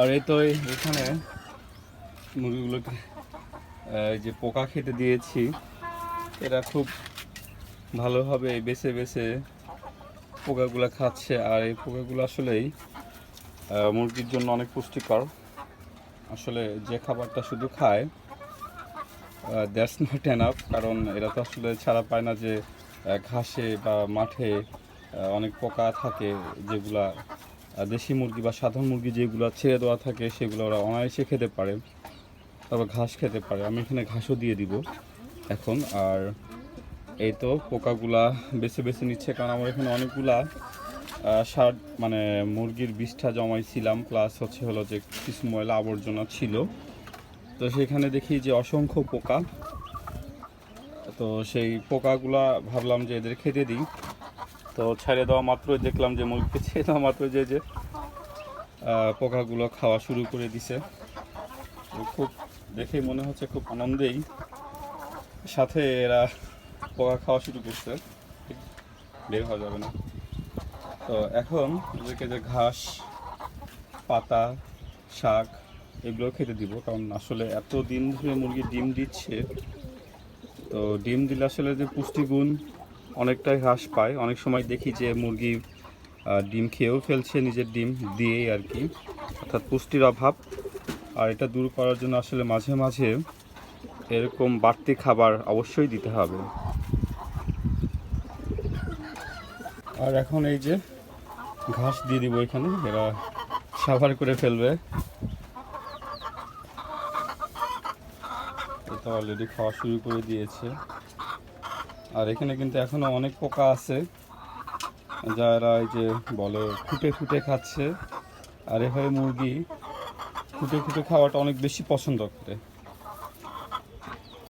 আর এই তো এখানে মুরগিগুলোকে যে পোকা খেতে দিয়েছি। এরা খুব ভালোভাবে বেছে বেছে পোকাগুলো খাচ্ছে, আর এই পোকাগুলো আসলেই মুরগির জন্য অনেক পুষ্টিকর। আসলে যে খাবারটা শুধু খায় দ্যাটস নট এনাফ কারণ এরা তো আসলে ছাড়া পায় না যে ঘাসে বা মাঠে অনেক পোকা থাকে যেগুলা দেশি মুরগি বা সাধারণ মুরগি যেগুলো ছেড়ে দেওয়া থাকে, সেগুলো ওরা অনায়াসে খেতে পারে। তারপর ঘাস খেতে পারে। আমি এখানে ঘাসও দিয়ে দিব এখন। আর এই তো পোকাগুলা বেছে বেছে নিচ্ছে, কারণ আমার এখানে অনেকগুলা সার মানে মুরগির বিষ্ঠা জমাইছিলাম প্লাস হচ্ছে হলো যে কিছু ময়লা আবর্জনা ছিল। তো সেখানে দেখি যে অসংখ্য পোকা। তো সেই পোকাগুলা ভাবলাম যে এদের খেতে দিই। তো ছেড়ে দেওয়া মাত্রই দেখলাম যে মুরগিকে ছেড়ে দেওয়া মাত্র যে যে পোকাগুলো খাওয়া শুরু করে দিছে। খুব দেখেই মনে হচ্ছে খুব আনন্দেই। সাথে এরা পোকা খাওয়া শুরু করছে। বের হওয়া যাবে না। তো এখন ওদেরকে যে ঘাস, পাতা, শাক এগুলো খেতে দিব। কারণ আসলে এত দিন ধরে মুরগি ডিম দিচ্ছে। তো ডিম দিলে আসলে যে পুষ্টিগুণ অনেকটাই হ্রাস পায়। অনেক সময় দেখি যে মুরগি ডিম খেয়েও ফেলছে নিজের ডিম দিয়েই আর কি। অর্থাৎ পুষ্টির অভাব। আর এটা দূর করার জন্য আসলে মাঝে মাঝে এরকম বাড়তি খাবার অবশ্যই দিতে হবে। আর এখন এই যে ঘাস দিয়ে দিব এখানে, এরা সাভার করে ফেলবে। এটা অলরেডি খাওয়া শুরু করে দিয়েছে। আর এখানে কিন্তু এখনও অনেক পোকা আছে, যারা এই যে বলে ফুটে ফুটে খাচ্ছে। আর এভাবে মুরগি ফুটে ফুটে খাওয়াটা অনেক বেশি পছন্দ করে।